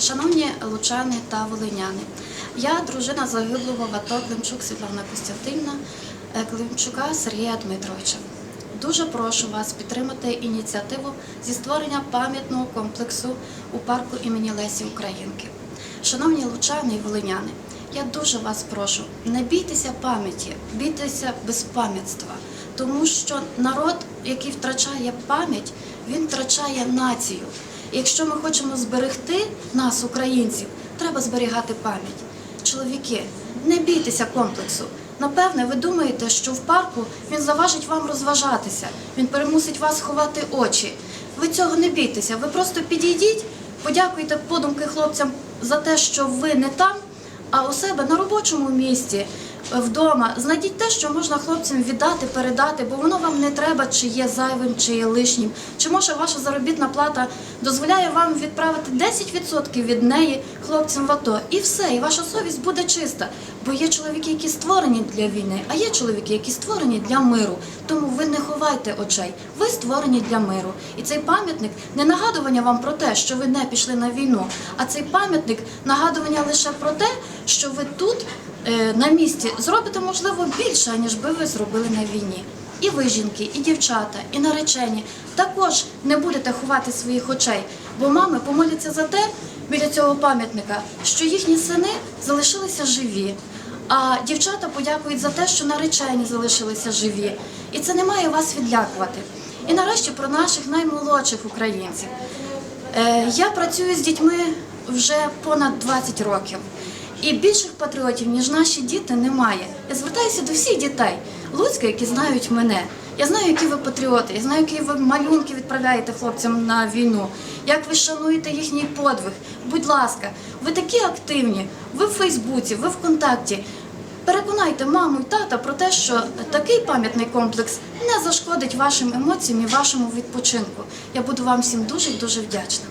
Шановні лучани та волиняни, я дружина загиблого в АТО Климчук Світлана Костянтинівна е, Климчука Сергія Дмитровича. Дуже прошу вас підтримати ініціативу зі створення пам'ятного комплексу у парку імені Лесі Українки. Шановні лучани і волиняни, я дуже вас прошу, не бійтеся пам'яті, бійтеся безпам'ятства, тому що народ, який втрачає пам'ять, він втрачає націю. Якщо ми хочемо зберегти нас, українців, треба зберігати пам'ять. Чоловіки, не бійтеся комплексу. Напевне, ви думаєте, що в парку він заважить вам розважатися, він перемусить вас ховати очі. Ви цього не бійтеся. Ви просто підійдіть, подякуйте подумки хлопцям за те, що ви не там, а у себе на робочому місці, вдома. Знайдіть те, що можна хлопцям віддати, передати, бо воно вам не треба, чи є зайвим, чи є лишнім. Чи може ваша заробітна плата дозволяє вам відправити 10% від неї хлопцям в АТО. І все, і ваша совість буде чиста. Бо є чоловіки, які створені для війни, а є чоловіки, які створені для миру. Тому ви не ховайте очей. Ви створені для миру. І цей пам'ятник не нагадування вам про те, що ви не пішли на війну, а цей пам'ятник нагадування лише про те, що ви тут на місці зробите можливо більше, ніж би ви зробили на війні. І ви, жінки, і дівчата, і наречені також не будете ховати своїх очей, бо мами помоляться за те біля цього пам'ятника, що їхні сини залишилися живі. А дівчата подякують за те, що наречені залишилися живі. І це не має вас відлякувати. І нарешті про наших наймолодших українців. Е, Я працюю з дітьми вже понад 20 років. І більших патріотів, ніж наші діти, немає. Я звертаюся до всіх дітей Луцька, які знають мене. Я знаю, які ви патріоти, я знаю, які ви малюнки відправляєте хлопцям на війну, як ви шануєте їхній подвиг. Будь ласка, ви такі активні, ви в Фейсбуці, ви в Контакті. Переконайте маму і тата про те, що такий пам'ятний комплекс не зашкодить вашим емоціям і вашому відпочинку. Я буду вам всім дуже дуже вдячна.